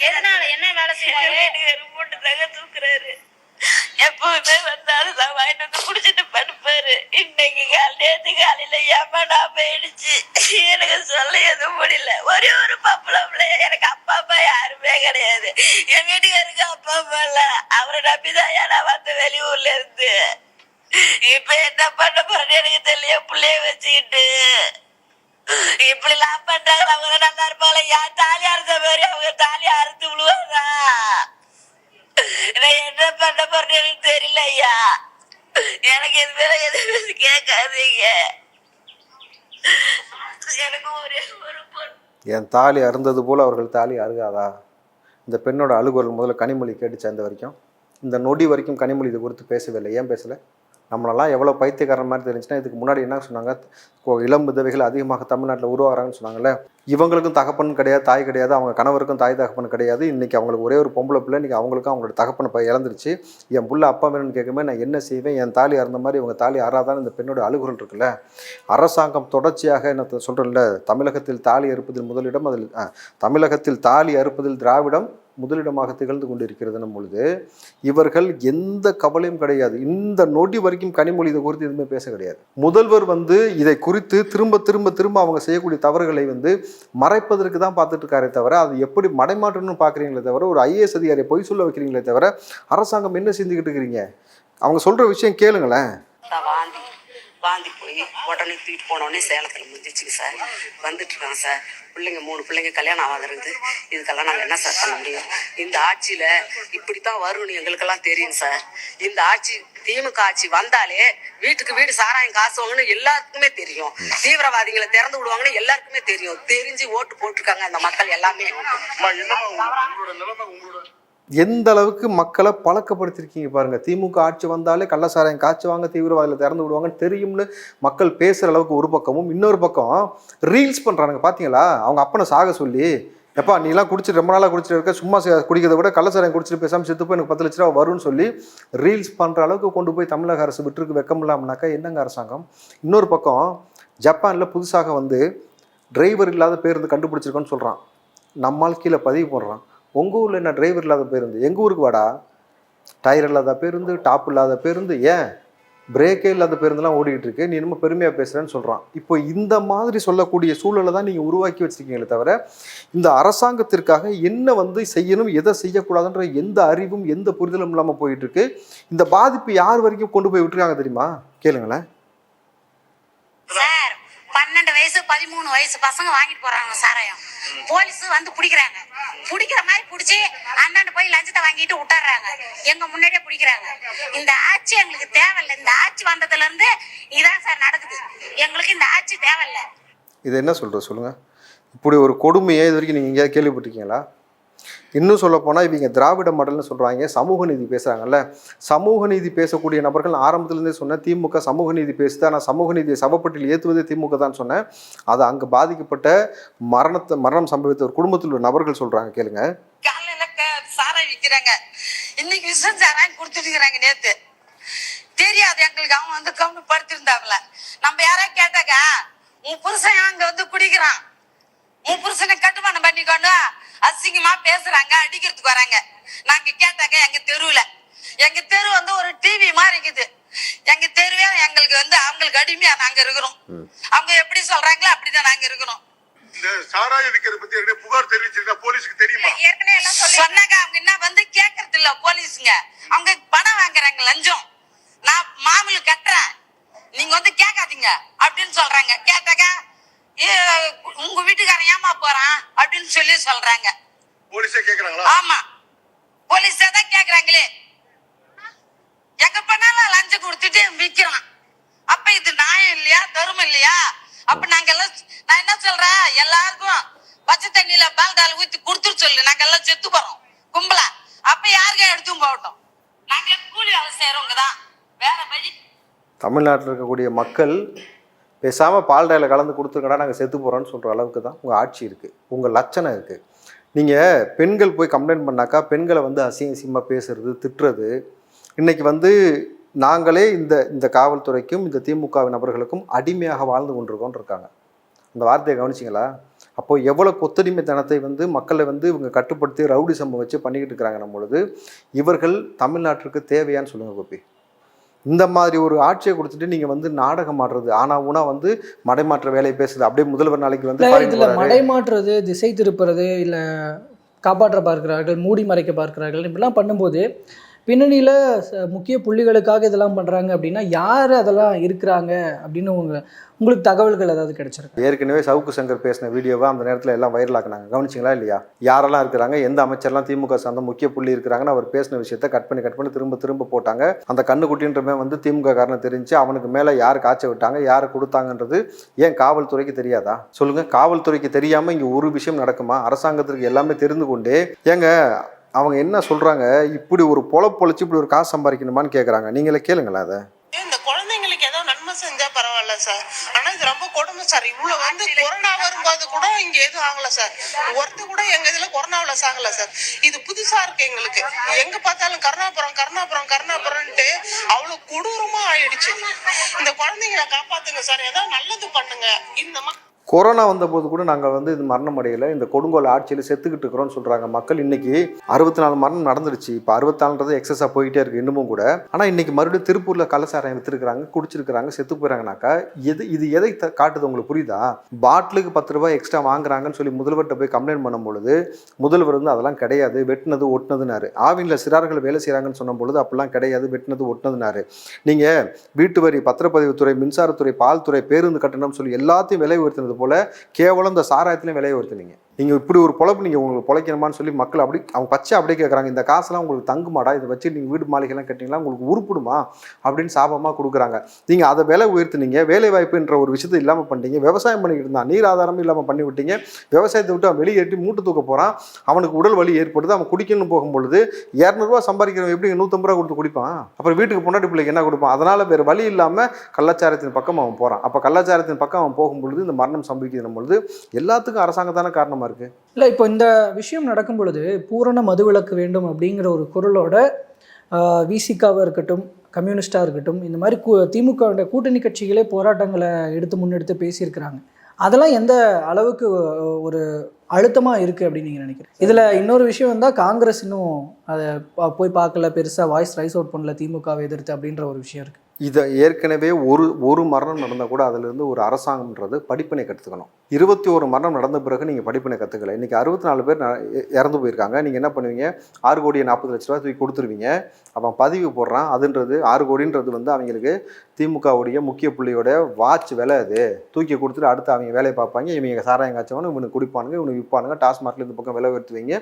எதனால என்ன வேலை வீட்டுக்காரர் போட்டு தாங்க தூக்குறாரு. எப்பவுமே வந்தாலும் தான் வாங்கிட்டு வந்து குடிச்சிட்டு படுப்பாரு. இன்னைக்கு கால நேத்து காலையில ஏமாடா போயிடுச்சு. எனக்கு சொல்ல எதுவும் முடியல. ஒரே ஒரு பப்பள பிள்ளைய எனக்கு அப்பா அம்மா யாருமே கிடையாது. என் வீட்டுக்காருக்கு அப்பா அம்மா இல்ல. அவரை நம்பிதான் ஏன்னா வந்து வெளியூர்ல இருந்து? இப்ப என்ன பண்ண போறேன்னு எனக்கு தெரியல. பிள்ளைய வச்சுக்கிட்டு. இப்படி எல்லாம் பண்றாங்க அவங்க நல்லா இருப்பாங்க யார் தாலி அறுத்த மாதிரி அவங்க தாலி அறுத்து விழுவாரா நான் என்ன பண்ண போறேன்னு தெரியல ஐயா. எனக்கு இது மேல எதுவும் கேட்காதீங்க. எனக்கு ஒரே ஒரு என் தாலி அருந்தது போல் அவர்கள் தாலி அருகாதா? இந்த பெண்ணோட அழுகுரல் முதல்ல கனிமொழி கேட்டுச்சு அந்த வரைக்கும். இந்த நொடி வரைக்கும் கனிமொழி இது குறித்து பேசவில்லை ஏன் பேசலை? நம்மளெல்லாம் எவ்வளோ பைத்தியக்காரன் மாதிரி தெரிஞ்சுன்னா இதுக்கு முன்னாடி என்ன சொன்னாங்க? இளம் விதவைகள் அதிகமாக தமிழ்நாட்டில் உருவாகிறாங்கன்னு சொன்னாங்கல்ல? இவங்களுக்கும் தகப்பன் கிடையாது தாய் கிடையாது அவங்க கணவருக்கும் தாய் தகப்பன் கிடையாது. இன்றைக்கி அவங்களுக்கு ஒரே ஒரு பொம்பளை பிள்ளை இன்றைக்கி அவங்களுக்கும் அவங்களோட தகப்பனை இப்போ இழந்துருச்சு என் புள்ள அப்பா வேணும்னு கேட்குமே நான் என்ன செய்வேன்? என் தாலி அறந்த மாதிரி இவங்க தாலி அறாதான் இந்த பெண்ணோட அழுகுறல் இருக்குல்ல? அரசாங்கம் தொடர்ச்சியாக என்ன சொல்கிறேன்ல தமிழகத்தில் தாலி அறுப்பதில் முதலிடம் அதில் தமிழகத்தில் தாலி அறுப்பதில் திராவிடம் முதலிடமாக திகழ்ந்து கொண்டிருக்கிறதுன்னும் பொழுது இவர்கள் எந்த கவலையும் கிடையாது. இந்த நொடி வரைக்கும் கனிமொழி இதை குறித்து எதுவுமே பேச கிடையாது. முதல்வர் வந்து இதை குறித்து திரும்ப திரும்ப திரும்ப அவங்க செய்யக்கூடிய தவறுகளை வந்து மறைப்பதற்கு தான் பார்த்துட்டு இருக்காரே தவிர அது எப்படி மடைமாற்றணும்னு பார்க்குறீங்களே தவிர ஒரு ஐஏஎஸ் அதிகாரியை பொய் சொல்ல வைக்கிறீங்களே தவிர அரசாங்கம் என்ன செஞ்சுக்கிட்டு இருக்கிறீங்க? அவங்க சொல்கிற விஷயம் கேளுங்களேன். வாந்தி போய் உடனே தூக்கிட்டு போனோடனே சேலத்தில் முடிஞ்சிச்சுங்க சார். வந்துட்டுருக்கோம் சார். பிள்ளைங்க மூணு பிள்ளைங்க கல்யாணம் ஆகிறது இதுக்கெல்லாம் நாங்கள் என்ன சார் பண்ண முடியும்? இந்த ஆட்சியில் இப்படித்தான் வரும்னு எங்களுக்கெல்லாம் தெரியும் சார். இந்த ஆட்சி திமுக ஆட்சி வந்தாலே வீட்டுக்கு வீடு சாராயம் காசு வாங்கன்னு எல்லாருக்குமே தெரியும். தீவிரவாதிகளை திறந்து விடுவாங்கன்னு எல்லாருக்குமே தெரியும். தெரிஞ்சு ஓட்டு போட்டிருக்காங்க அந்த மக்கள் எல்லாமே. எந்த அளவுக்கு மக்களை பழக்கப்படுத்திருக்கீங்க பாருங்க. திமுக ஆட்சி வந்தாலே கள்ளசாராயம் காய்ச்சுவாங்க தீவிரவாதியில் திறந்து விடுவாங்கன்னு தெரியும்னு மக்கள் பேசுகிற அளவுக்கு ஒரு பக்கமும் இன்னொரு பக்கம் ரீல்ஸ் பண்ணுறானுங்க பார்த்தீங்களா அவங்க அப்பனை சாக சொல்லி எப்பா நீலாம் குடிச்சிட்டு ரொம்ப நாளாக குடிச்சிட்டு இருக்க சும்மா குடிக்கிறத விட கள்ளசாராயம் குடிச்சிட்டு பேசாமல் செத்து போய் எனக்கு பத்து லட்ச ரூபா வரும்னு சொல்லி ரீல்ஸ் பண்ணுற அளவுக்கு கொண்டு போய் தமிழக அரசு விட்டுருக்கு. வெக்கம் இல்லாமனாக்கா என்னங்க அரசாங்கம்? இன்னொரு பக்கம் ஜப்பானில் புதுசாக வந்து டிரைவர் இல்லாத பேருந்து கண்டுபிடிச்சிருக்கோன்னு சொல்கிறான் நம்மால் கீழே பதிவு போடுறான். உங்கள் ஊரில் என்ன டிரைவர் இல்லாத பேருந்து? எங்கள் ஊருக்கு வாடா? டயர் இல்லாத பேருந்து டாப் இல்லாத பேருந்து ஏன்? பிரேக்கே இல்லாத பேருந்துலாம் ஓடிக்கிட்டு இருக்கு. நீ இன்னும் பெருமையாக பேசுகிறேன்னு சொல்கிறான் இப்போ இந்த மாதிரி சொல்லக்கூடிய சூழலை தான் நீங்கள் உருவாக்கி வச்சுருக்கீங்களே தவிர இந்த அரசாங்கத்திற்காக என்ன வந்து செய்யணும் எதை செய்யக்கூடாதுன்ற எந்த அறிவும் எந்த புரிதலும் இல்லாமல் போயிட்டுருக்கு இந்த பாதிப்பு யார் வரைக்கும் கொண்டு போய் விட்டுருக்காங்க தெரியுமா? கேளுங்களேன். சார் பன்னெண்டு வயசு பதிமூணு வயசு பசங்க வாங்கிட்டு போகிறாங்க சாராயம். போலீஸ் வந்து பிடிக்கிறாங்க. பிடிக்கிற மாதிரி பிடிச்சி அண்ணாண்டு போய் லஞ்சத்தை வாங்கிட்டு விட்டுறாங்க. எங்க முன்னாடியே பிடிக்கிறாங்க. இந்த ஆட்சி எங்களுக்கு தேவையில்லை. இந்த ஆட்சி வந்ததுல இருந்து இதான் சார் நடக்குது. எங்களுக்கு இந்த ஆட்சி தேவையில்ல. இது என்ன சொல்றது சொல்லுங்க. இப்படி ஒரு கொடுமையை இது வரைக்கும் நீங்கள் எங்கேயாவது கேள்விப்பட்டிருக்கீங்களா? இன்னும் சொல்லப்போனால் இவங்க திராவிட மாடல்னு சொல்கிறாங்க சமூக நீதி பேசுகிறாங்கல்ல சமூக நீதி பேசக்கூடிய நபர்கள் ஆரம்பத்துலேருந்தே சொன்னேன் திமுக சமூக நீதி பேசுதா நான் சமூக நீதியை சபப்பட்டியில் ஏற்றுவதே திமுக தான் சொன்னேன். அது அங்கே பாதிக்கப்பட்ட மரணத்தை மரணம் சம்பவித்த ஒரு குடும்பத்தில் உள்ள நபர்கள் சொல்கிறாங்க கேளுங்க. காலையில க- இன்னைக்கு விஷம் சாராயம் கொடுத்துருக்கிறாங்க நேத்து. தெரியாது எங்களுக்கு அவன் வந்து கவுனு படுத்திருந்தாங்கள நம்ம யாரா கேட்டாக்கா உன் புருஷன் அங்க வந்து குடிக்கிறான். உன் புருஷனை கட்டுமானம் பண்ணிக்கொண்டு அசிங்கமா பேசுறாங்க அடிக்கிறதுக்கு வராங்க. நாங்க கேட்டாக்க எங்க தெருவுல எங்க தெரு வந்து ஒரு டிவி மாதிரி இருக்குது. எங்க தெருவே எங்களுக்கு வந்து அவங்களுக்கு அடிமையா நாங்க இருக்கிறோம். அவங்க எப்படி சொல்றாங்களோ அப்படிதான் நாங்க இருக்கிறோம். இந்த சாராய விற்கிறத பத்தி ஏற்கனவே புகார் தெரிவிச்சிருந்தா போலீஸ்க்கு தெரியுமா? ஏற்கனவே எல்லாம் சொல்லி சொன்னாங்க அவங்க என்ன வந்து கேக்குறது இல்ல போலீஸுங்க. அவங்க பணம் வாங்குறாங்க லஞ்சம். நான் மாமூல் கட்டுறேன். நீங்க வந்து கேட்காதீங்க அப்படின்னு சொல்றாங்க. கேட்டாக்கா "ஏ, உங்க வீட்டுக்காரன் ஏமா போறான்? அப்படின்னு சொல்லி சொல்றாங்க. போலீஸே கேக்குறாங்களா? ஆமா. போலீஸே தான் கேக்குறாங்களே. எங்க பண்ணாலும் லஞ்சம் கொடுத்துட்டு விக்கிறான் அப்ப இது நியாயம் இல்லையா? தர்மம் இல்லையா? அப்ப நாங்க எல்லாம் நான் என்ன சொல்றேன்? எல்லாருக்கும் பச்சை தண்ணியில பால்டால் ஊத்தி கொடுத்துட்டு சொல்லு. நாங்க எல்லாம் செத்து போறோம். கும்பலா? அப்ப யாருக்கே எடுத்தும் போகட்டும். நாங்க கூலி வேலை செய்யறவங்க தான். வேற வழி தமிழ்நாட்டில் இருக்கக்கூடிய மக்கள் பேசாமல் பால்டாயில் கலந்து கொடுத்துருக்கடா நாங்கள் செத்து போகிறோன்னு சொல்கிற அளவுக்கு தான் உங்கள் ஆட்சி இருக்குது உங்கள் லட்சணம் இருக்குது நீங்கள் பெண்கள் போய் கம்ப்ளைண்ட் பண்ணாக்கா பெண்களை வந்து அசிங்க அசிங்கமாக பேசுறது திட்டுறது. இன்றைக்கி வந்து நாங்களே இந்த இந்த காவல்துறைக்கும் இந்த திமுக நபர்களுக்கும் அடிமையாக வாழ்ந்து கொண்டிருக்கோம்னு இருக்காங்க. அந்த வார்த்தையை கவனிச்சிங்களா? அப்போ எவ்வளோ கொத்தடிமைத்தனத்தை வந்து மக்களை வந்து இவங்க கட்டுப்படுத்தி ரவுடி சம்பவம் வச்சு பண்ணிக்கிட்டு இருக்கிறாங்க பொழுது இவர்கள் தமிழ்நாட்டிற்கு தேவையான்னு சொல்லுங்கள் கோபி. இந்த மாதிரி ஒரு ஆட்சியை கொடுத்துட்டு நீங்க வந்து நாடகம் ஆடுறது ஆனா ஊனா வந்து மடைமாற்ற வேலையை பேசுது அப்படியே முதல்வர் நாளைக்கு வந்து இதுல. மடைமாற்றுறது திசை திருப்புறது இல்ல காப்பாற்ற பார்க்கிறார்கள் மூடி மறைக்க பார்க்கிறார்கள் இப்படிலாம் பண்ணும்போது பின்னணியில் ச- முக்கிய புள்ளிகளுக்காக இதெல்லாம் பண்ணுறாங்க அப்படின்னா யார் அதெல்லாம் இருக்கிறாங்க அப்படின்னு உங்க உங்களுக்கு தகவல்கள் ஏதாவது கிடைச்சிருக்கு? ஏற்கனவே சவுக்கு சங்கர் பேசின வீடியோவை அந்த நேரத்தில் எல்லாம் வைரல் ஆக்குனாங்க கவனிச்சிங்களா இல்லையா? யாரெல்லாம் இருக்கிறாங்க எந்த அமைச்சர்லாம் திமுக சார்ந்த முக்கிய புள்ளி இருக்கிறாங்கன்னு அவர் பேசின விஷயத்த கட் பண்ணி கட் பண்ணி திரும்ப திரும்ப போட்டாங்க. அந்த கண்ணுக்குட்டின்றமே வந்து திமுக காரணம் தெரிஞ்சு அவனுக்கு மேலே யார் காய்ச்ச விட்டாங்க யார் கொடுத்தாங்கன்றது ஏன் காவல்துறைக்கு தெரியாதா? சொல்லுங்கள் காவல்துறைக்கு தெரியாமல் இங்கே ஒரு விஷயம் நடக்குமா? அரசாங்கத்திற்கு எல்லாமே தெரிந்து கொண்டே ஏங்க அவங்க என்ன சொல்றாங்க? இப்படி ஒரு பொல பொழைச்சு இப்படி ஒரு காசு சம்பாதிக்கணுமான்னு கேட்குறாங்க நீங்களே கேளுங்களேன் அதை. இந்த குழந்தைங்களுக்கு ஏதாவது நன்மை செஞ்சால் பரவாயில்ல சார். ஆனா இது ரொம்ப கொடுமை சார். இவ்வளவு வந்து கொரோனா வரும்போது கூட இங்க எதுவும் ஆகல சார். ஒருத்தர் கூட எங்க இதுல கொரோனாவில சாகல சார். இது புதுசா இருக்கு எங்களுக்கு. எங்க பார்த்தாலும் கருணாபுரம் கருணாபுரம் கருணாபுரம்ட்டு அவ்வளவு கொடூரமா ஆயிடுச்சு. இந்த குழந்தைங்களை காப்பாத்துங்க சார். ஏதோ நல்லது பண்ணுங்க. இந்த கொரோனா வந்தபோது கூட நாங்கள் வந்து இது மரணம் அடையலை. இந்த கொடுங்கோல் ஆட்சியில் செத்துக்கிட்டு இருக்கிறோம்னு சொல்கிறாங்க மக்கள். இன்னைக்கு அறுபத்தி நாலு மரணம் நடந்துருச்சு இப்போ அறுபத்தாலுன்றது எக்ஸஸாக போயிட்டே இருக்கு இன்னமும் கூட. ஆனால் இன்னைக்கு மறுபடியும் திருப்பூரில் கலசாரம் விற்றுருக்குறாங்க குடிச்சிருக்கிறாங்க செத்து போயிறாங்கனாக்கா எது இது எதை த- காட்டுது உங்களுக்கு புரியுதா? பாட்டிலுக்கு பத்து ரூபாய் எக்ஸ்ட்ரா வாங்குறாங்கன்னு சொல்லி முதல்வர்கிட்ட போய் கம்ப்ளைண்ட் பண்ணும் பொழுது முதல்வர் வந்து அதெல்லாம் கிடையாது வெட்டினது ஒட்டினதுனாரு ஆவினில் சிறார்கள் வேலை செய்கிறாங்கன்னு சொன்ன பொழுது அப்படிலாம் கிடையாது வெட்டினது ஒட்டினதுனாரு நீங்கள் வீட்டு வரி பத்திரப்பதிவுத்துறை மின்சாரத்துறை பால்துறை பேருந்து கட்டணம் சொல்லி எல்லாத்தையும் விலை உயர்த்தினது போல கேவலம் இந்த சாராயத்திலையும் விலையை உயர்த்தினீங்க. நீங்கள் இப்படி ஒரு பொழப்பு நீங்கள் உங்களுக்கு பொழைக்கணுமான்னு சொல்லி மக்கள் அப்படி அவங்க பச்சை அப்படியே கேட்குறாங்க இந்த காசெல்லாம் உங்களுக்கு தங்குமாடா? இதை வச்சு நீங்கள் வீடு மாளிகைலாம் கட்டிங்களா உங்களுக்கு உருப்பிடுமா? அப்படின்னு சாபமாக கொடுக்குறாங்க. நீங்கள் அதை விலை உயர்த்துனீங்க வேலை வாய்ப்புன்ற ஒரு விஷயத்தை இல்லாமல் பண்ணிட்டீங்க. விவசாயம் பண்ணிக்கிட்டு இருந்தான். நீர் ஆதாரமும் இல்லாமல் பண்ணி விட்டீங்க விவசாயத்தை விட்டு அவன் வெளியேற்றி மூட்டு தூக்க போகிறான் அவனுக்கு உடல் வலி ஏற்படுது. அவன் குடிக்கணும் போகும்பொழுது இரநூறுவா சம்பாதிக்கிறவன் எப்படி நூற்றம்பது ரூபா கொடுத்து குடிப்பான்? அப்புறம் வீட்டுக்கு பொண்டாட்டி பிள்ளைக்கு என்ன கொடுப்பான்? அதனால் வேறு வழி இல்லாமல் கலாச்சாரத்தின் பக்கம் அவன் போகிறான் அப்போ கலாச்சாரத்தின் பக்கம் அவன் போகும்பொழுது இந்த மரணம் சம்பவிக்கிற பொழுது எல்லாத்துக்கும் அரசாங்கத்தான காரணமாக காரணமாக இருக்குது இல்லை இப்போ இந்த விஷயம் நடக்கும் பொழுது பூரண மதுவிலக்கு வேண்டும் அப்படிங்கிற ஒரு குரலோட விசிகாவாக இருக்கட்டும் கம்யூனிஸ்டாக இருக்கட்டும் இந்த மாதிரி கூ திமுகவுடைய கூட்டணி கட்சிகளே போராட்டங்களை எடுத்து முன்னெடுத்து பேசியிருக்கிறாங்க. அதெல்லாம் எந்த அளவுக்கு ஒரு அழுத்தமாக இருக்குது அப்படின்னு நீங்கள் நினைக்கிறீங்க? இதில் இன்னொரு விஷயம் வந்தால் காங்கிரஸ் இன்னும் அதை போய் பார்க்கல பெருசாக வாய்ஸ் ரைஸ் அவுட் பண்ணல திமுகவை எதிர்த்து அப்படின்ற ஒரு விஷயம் இருக்குது இதை ஏற்கனவே ஒரு ஒரு மரணம் நடந்தால் கூட அதிலிருந்து ஒரு அரசாங்கம்ன்றது படிப்பினை கற்றுக்கணும் இருபத்தி ஒரு மரணம் நடந்த பிறகு நீங்கள் படிப்பினை கற்றுக்கல இன்றைக்கி அறுபத்தி நாலு பேர் இறந்து போயிருக்காங்க. நீங்கள் என்ன பண்ணுவீங்க? ஆறு கோடியை நாற்பது லட்ச ரூபா தூக்கி கொடுத்துருவீங்க. அவன் பதிவு போடுறான். அதுன்றது ஆறு கோடின்றது வந்து அவங்களுக்கு திமுகவுடைய முக்கிய புள்ளியோட வாட்ச் விலை அது. தூக்கி கொடுத்துட்டு அடுத்து அவங்க வேலையை பார்ப்பாங்க. இவங்க சாராயம் காய்ச்சவனு இவனுக்கு குடிப்பானுங்க இவனுக்கு விற்பானுங்க. டாஸ்மார்க்கில் இந்த பக்கம் விலை உயர்த்துவீங்க.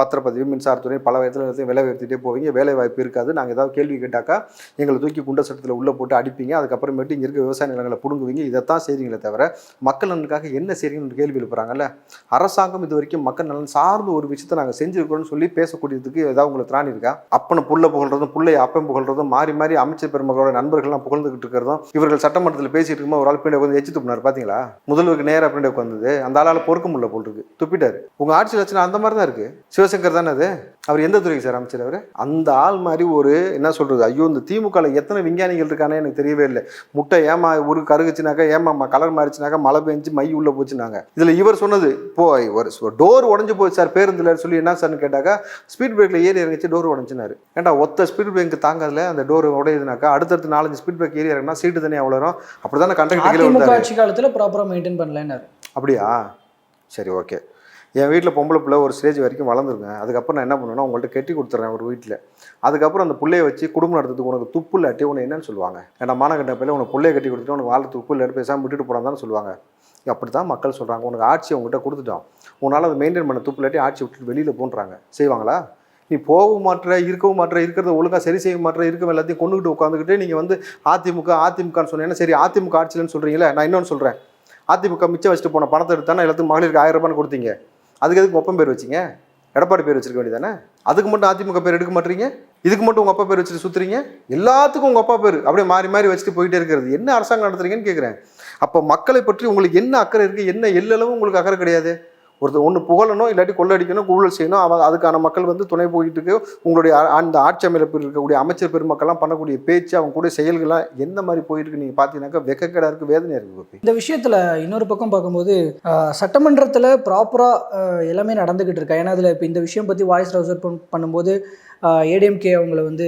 பத்திரப்பதிவு மின்சாரத்துறை பல விதத்தில் விலை உயர்த்திட்டே போவீங்க. வேலை வாய்ப்பு இருக்காது. நாங்கள் ஏதாவது கேள்வி கேட்டாக்கா எங்களை தூக்கி குண்ட சட்டத்தில் உள்ளே போட்டு அடிப்பீங்க. அதுக்கப்புறமேட்டு இங்கே இருக்க விவசாய நிலங்களை பிடுங்குவீங்க. இதைத்தான் செய்கிறீங்களே தவிர மக்கள் நலனுக்காக என்ன செய்றீங்கன்னு கேள்வி எழுப்புறாங்கல்ல? அரசாங்கம் இது வரைக்கும் மக்கள் நலன் சார்ந்த ஒரு விஷயத்தை நாங்கள் செஞ்சுருக்கிறோம்னு சொல்லி பேசக்கூடியதுக்கு ஏதாவது உங்களுக்கு திராணி இருக்கா? அப்பனை புள்ள புகழ்றதும் புள்ளைய அப்பன் புகழ்றதும் மாறி மாறி அமைச்சர் பெருமக்களோட நண்பர்கள்லாம் புகழ்ந்துகிட்டு இருக்கிறதும் இவர்கள் சட்டமன்றத்தில் பேசிட்டு இருக்கும்போது ஒரு ஆள் பின்னாடி உட்காந்து எச்சு துப்பினார் பார்த்தீங்களா முதல்வருக்கு நேராக பின்னாடி உட்காந்தது அந்த ஆளால் பொறுக்க முடியல போல் இருக்கு. துப்பிட்டாரு. உங்கள் ஆட்சி வச்சுனா அந்த மாதிரி தான் இருக்கு. சிவசங்கர் தானே அது? அவர் எந்த துறைக்கு சார் அமைச்சர் அவர்? அந்த ஆள் மாதிரி ஒரு என்ன சொல்றது ஐயோ இந்த திமுகவில் எத்தனை விஞ்ஞானிகள் இருக்கானே எனக்கு தெரியவே இல்லை. முட்டை ஏமா ஒரு கருகுச்சுனாக்கா ஏமா கலர் மாறிச்சுனாக்கா மழை பெஞ்சு மை உள்ள போச்சுனாங்க. இதில் இவர் சொன்னது போ ஒரு டோர் உடஞ்சு போச்சு சார் பேருந்துல சொல்லி என்ன சார்னு கேட்டாக்கா ஸ்பீட் பிரேக்கில் ஏறி இறங்கிச்சு டோர் உடஞ்சினாரு. ஏன்டா ஒத்த ஸ்பீட் பிரேக் தாங்காதுல அந்த டோர் உடையுதுனாக்கா அடுத்தடுத்து நாலஞ்சு ஸ்பீட் பிரேக் ஏறி இறங்கினா சீட்டு தனியாக வளரும் அப்படி தானே விழுந்தாரு. ஆட்சி காலத்தில் ப்ராப்பராக மெயின்டைன் பண்ணலன்னாரு. அப்படியா? சரி ஓகே என் வீட்டில் பொம்பளை பிள்ளை ஒரு ஸ்டேஜ் வரைக்கும் வளர்ந்துருங்க. அதுக்கப்புறம் நான் என்ன பண்ணுவேன்னா உங்கள்கிட்ட கட்டி கொடுத்துட்றேன் ஒரு வீட்டில் அதுக்கப்புறம் அந்த பிள்ளைய வச்சு குடும்பம் நடத்துறதுக்கு உனக்கு துப்பு இல்லாட்டி உன்னை என்னன்னு சொல்லுவாங்க. ஏன்னா மானகட்ட பிள்ளை உனக்கு பிள்ளைய கட்டி கொடுத்துட்டு உனக்கு வாழ் துப்பு இல்லாட்டி பேசாமல் விட்டுட்டு போடான்னு தானே சொல்லுவாங்க. அப்படி தான் மக்கள் சொல்கிறாங்க உனக்கு ஆட்சி உங்ககிட்ட கொடுத்துட்டோம். உன்னால் அதை மெயின்டைன் பண்ண துப்பு இல்லாட்டி ஆட்சி விட்டுட்டு வெளியில் போன்றாங்க. செய்வாங்களா? நீ போகவும் மாற்ற இருக்கவும் மாற்ற இருக்கிறத ஒழுங்காக சரி செய்ய மாற்ற இருக்கும் எல்லாத்தையும் கொண்டுகிட்டு உட்காந்துக்கிட்டு நீங்கள் வந்து அதிமுக அதிமுகன்னு சொன்னீங்கன்னா சரி அதிமுக ஆட்சியிலன்னு சொல்கிறீங்களே நான் இன்னொன்று சொல்கிறேன் அதிமுக மிச்சம் வச்சுட்டு போன பணத்தை எடுத்தானே எல்லாத்துக்கும் மகளிருக்கு ஆயிரம் ரூபான்னு கொடுத்தீங்க. அதுக்கு எதுக்கு ஒப்பம் பேர் வச்சிங்க? எடப்பாடி பேர் வச்சிருக்க வேண்டியதானே? அதுக்கு மட்டும் அதிமுக பேர் எடுக்க மாட்டீங்க? இதுக்கு மட்டும் உங்கள் அப்பா பேர் வச்சுட்டு சுற்றுறீங்க எல்லாத்துக்கும் உங்கள் அப்பா பேர் அப்படியே மாறி மாறி வச்சுட்டு போயிட்டே இருக்கிறது. என்ன அரசாங்கம் நடத்துறீங்கன்னு கேட்குறேன் அப்போ மக்களை பற்றி உங்களுக்கு என்ன அக்கறை இருக்குது என்ன எல்லளவும் உங்களுக்கு அக்கறை கிடையாது? ஒருத்தர் ஒன்று புகழணும் இல்லாட்டி கொள்ளடிக்கணும் ஊழல் செய்யணும் அவ அதுக்கான மக்கள் வந்து துணை போயிட்டு இருக்கு உங்களுடைய அந்த ஆட்சி அமைப்பில் இருக்கக்கூடிய அமைச்சர் பெருமக்கள்லாம் பண்ணக்கூடிய பேச்சு அவங்க கூட செயல்கள்லாம் எந்த மாதிரி போயிட்டு இருக்கு நீங்கள் பார்த்தீங்கன்னாக்கா வெக்கக்கேடா இருக்குது வேதனையாக இருக்குது கோபி. இந்த விஷயத்தில் இன்னொரு பக்கம் பார்க்கும்போது சட்டமன்றத்தில் ப்ராப்பராக எல்லாமே நடந்துக்கிட்டு இருக்கா. ஏன்னா அதில் இப்போ இந்த விஷயம் பற்றி வாய்ஸ் ரவுசர் பண்ணும்போது ஏடிஎம்கே அவங்கள வந்து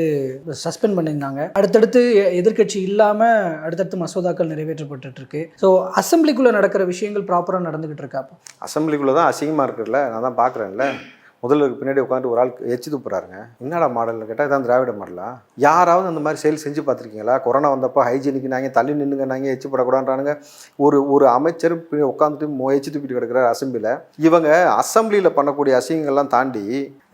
சஸ்பெண்ட் பண்ணியிருந்தாங்க. அடுத்தடுத்து எ- எதிர்க்கட்சி இல்லாமல் அடுத்தடுத்து மசோதாக்கள் நிறைவேற்றப்பட்டு இருக்கு ஸோ அசம்பிளிக்குள்ளே நடக்கிற விஷயங்கள் ப்ராப்பராக நடந்துக்கிட்டு இருக்கா அசம்பிளிக்குள்ளே தான் அசிங்கமாக இருக்குல்ல நான் தான் பார்க்குறேன்ல. முதல்வருக்கு பின்னாடி உட்காந்து ஒரு ஆள் எச்சு துப்புறாருங்க என்னடா மாடல்னு கேட்டால் இதான் திராவிட மாடலா? யாராவது அந்த மாதிரி செயல் செஞ்சு பார்த்துருக்கீங்களா? கொரோனா வந்தப்போ ஹைஜீனிக்கு நாங்கள் தள்ளி நின்றுங்க நாங்கள் எச்சு படக்கூடாதுன்றானுங்க ஒரு ஒரு அமைச்சர் உட்காந்துட்டு எச்சு துப்பிட்டு கிடக்கிறார் அசம்பிளியில் இவங்க அசம்பிளியில் பண்ணக்கூடிய அசிங்கங்கள்லாம் தாண்டி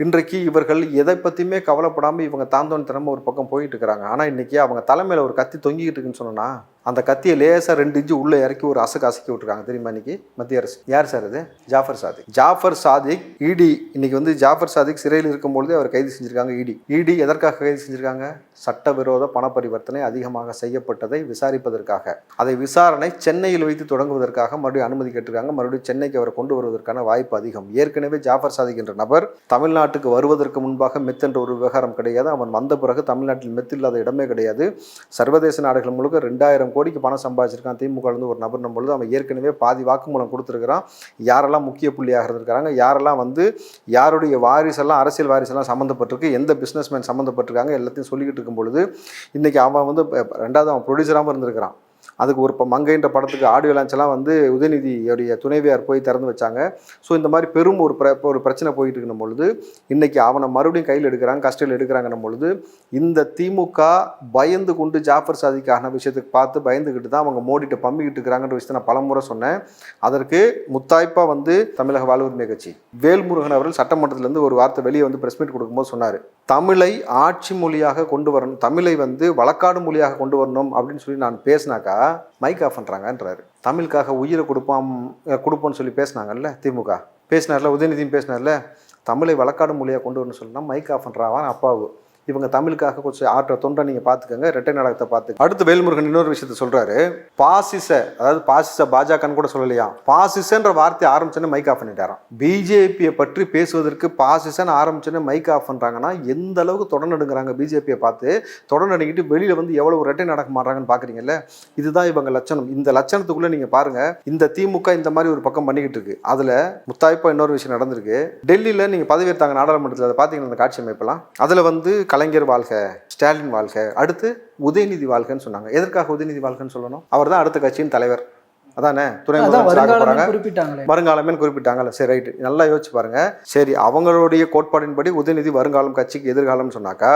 இன்றைக்கு இவர்கள் எதை பற்றியுமே கவலைப்படாமல் இவங்க தாந்தோன் திறமை ஒரு பக்கம் போயிட்டு இருக்கிறாங்க. ஆனால் இன்றைக்கி அவங்க தலைமையில் ஒரு கத்தி தொங்கிக்கிட்டு இருக்குன்னு சொன்னா அந்த கத்தியை லேசாக ரெண்டு இன்ச்சு உள்ளே இறக்கி ஒரு அசக்கு அசக்கி விட்டுருக்காங்க. தெரியுமா இன்னைக்கு? மத்திய அரசு. யார் சார் அது? ஜாஃபர் சாதிக். ஜாஃபர் சாதிக் இடி. இன்னைக்கு வந்து ஜாஃபர் சாதிக் சிறையில் இருக்கும்பொழுதே அவர் கைது செஞ்சிருக்காங்க இடி. இடி எதற்காக கைது செஞ்சிருக்காங்க? சட்டவிரோத பண பரிவர்த்தனை அதிகமாக செய்யப்பட்டதை விசாரிப்பதற்காக. அதை விசாரணை சென்னையில் வைத்து தொடங்குவதற்காக மறுபடியும் அனுமதி கேட்டிருக்காங்க. மறுபடியும் சென்னைக்கு அவரை கொண்டு வருவதற்கான வாய்ப்பு அதிகம். ஏற்கனவே ஜாஃபர் சாதிக் என்ற நபர் தமிழ்நாட்டுக்கு வருவதற்கு முன்பாக மெத் என்ற ஒரு விவகாரம் கிடையாது. அவன் வந்த பிறகு தமிழ்நாட்டில் மெத் இல்லாத இடமே கிடையாது. சர்வதேச நாடுகள் முழுக்க ரெண்டாயிரம் கோடிக்கு பணம் சம்பாதிச்சிருக்கான். திமுக இருந்து ஒரு நபர் பொழுது அவன் ஏற்கனவே பாதி வாக்குமூலம் கொடுத்துருக்கிறான். யாரெல்லாம் முக்கிய புள்ளியாக இருந்திருக்கிறாங்க யாரெல்லாம் வந்து யாருடைய வாரிசெல்லாம் அரசியல் வாரிசெல்லாம் சம்மந்தப்பட்டிருக்கு எந்த பிஸ்னஸ்மேன் சம்மந்தப்பட்டிருக்காங்க எல்லாத்தையும் சொல்லிக்கிட்டு இருக்கும் பொழுது இன்றைக்கி அவன் வந்து ரெண்டாவது அவன் ப்ரொடியூசராகவும் இருந்திருக்கிறான். அதுக்கு ஒரு இப்போ மங்கைன்ற படத்துக்கு ஆடியோ லான்ச்லாம் வந்து உதயநிதியுடைய துணைவியார் போய் திறந்து வச்சாங்க. ஸோ இந்த மாதிரி பெரும் ஒரு பிர ஒரு பிரச்சனை போயிட்டு இருக்கணும் பொழுது இன்னைக்கு அவனை மறுபடியும் கையில் எடுக்கிறாங்க கஸ்டடியில் எடுக்கிறாங்கன்னும் பொழுது இந்த திமுக பயந்து கொண்டு ஜாஃபர் சாதிக்கான விஷயத்துக்கு பார்த்து பயந்துக்கிட்டு தான் அவங்க மோடிட்ட பம்பிக்கிட்டு இருக்கிறாங்கன்ற விஷயத்தை நான் பலமுறை சொன்னேன். அதற்கு முத்தாய்ப்பாக வந்து தமிழக வாழ்வுரிமை கட்சி. வேல்முருகன் அவர்கள் சட்டமன்றத்திலேருந்து ஒரு வார்த்தை வெளியே வந்து பிரஸ் மீட் கொடுக்கும்போது சொன்னார். தமிழை ஆட்சி மொழியாக கொண்டு வரணும் தமிழை வந்து வழக்காடு மொழியாக கொண்டு வரணும் அப்படின்னு சொல்லி நான் பேசினாக்கா மைக் ஆஃப் பண்ணுறாங்கன்றாரு தமிழுக்காக உயிரை கொடுப்பாம் கொடுப்போம்னு சொல்லி பேசினாங்கல்ல திமுக. பேசினார்ல உதயநிதியும் பேசினார்ல தமிழை வழக்காடு மொழியாக கொண்டு வரணும்னு சொன்னா மைக் ஆஃப் பண்ணுறாவான் அப்பாவு. இவங்க தமிழுக்காக கொஞ்சம் ஆற்ற தொண்டை நீங்கள் பார்த்துக்கோங்க ரெட்டை நாடகத்தை பார்த்து அடுத்து வேல்முருகன் இன்னொரு விஷயத்த சொல்கிறாரு பாசிச அதாவது பாசிச பாஜகன்னு கூட சொல்லலையா? பாசிசன்ற வார்த்தை ஆரம்பிச்சோன்னே மைக் ஆஃப் பண்ணிட்டாராம். பிஜேபியை பற்றி பேசுவதற்கு பாசிசன்னு ஆரம்பிச்சோன்னே மைக் ஆஃப் பண்ணுறாங்கன்னா எந்த அளவுக்கு தொடர்நடுங்கிறாங்க பிஜேபியை பார்த்து? தொடர்நடுங்கிட்டு வெளியில் வந்து எவ்வளவு ரெட்டை நாடகம் மாறுறாங்கன்னு பார்க்குறீங்கல்ல? இதுதான் இவங்க லட்சணம். இந்த லட்சணத்துக்குள்ளே நீங்கள் பாருங்கள் இந்த திமுக இந்த மாதிரி ஒரு பக்கம் பண்ணிக்கிட்டு இருக்கு. அதில் முத்தாய்ப்பா இன்னொரு விஷயம் நடந்திருக்கு. டெல்லியில் நீங்கள் பதவி எடுத்தாங்க நாடாளுமன்றத்தில் அதை பார்த்தீங்கன்னா அந்த காட்சி அமைப்பெல்லாம்? அதில் வந்து கலைஞர் வாழ்க ஸ்டாலின் வாழ்க அடுத்து உதயநிதி வாழ்கன்னு சொன்னாங்க. எதற்காக உதயநிதி வாழ்கன்னு சொல்லணும்? அவர் தான் அடுத்த கட்சியின் தலைவர். அதானே? துணை அதான் முதலமைச்சர் ஆக போறாங்க. வருங்காலம் குறிப்பிட்டாங்களே. வருங்காலமே குறிப்பிட்டாங்கல்ல. சரி ரைட்டு. நல்லா யோசிச்சு பாருங்க. சரி அவங்களுடைய கோட்பாடின்படி உதயநிதி வருங்காலம் கட்சிக்கு எதிர்காலம்னு சொன்னாக்கா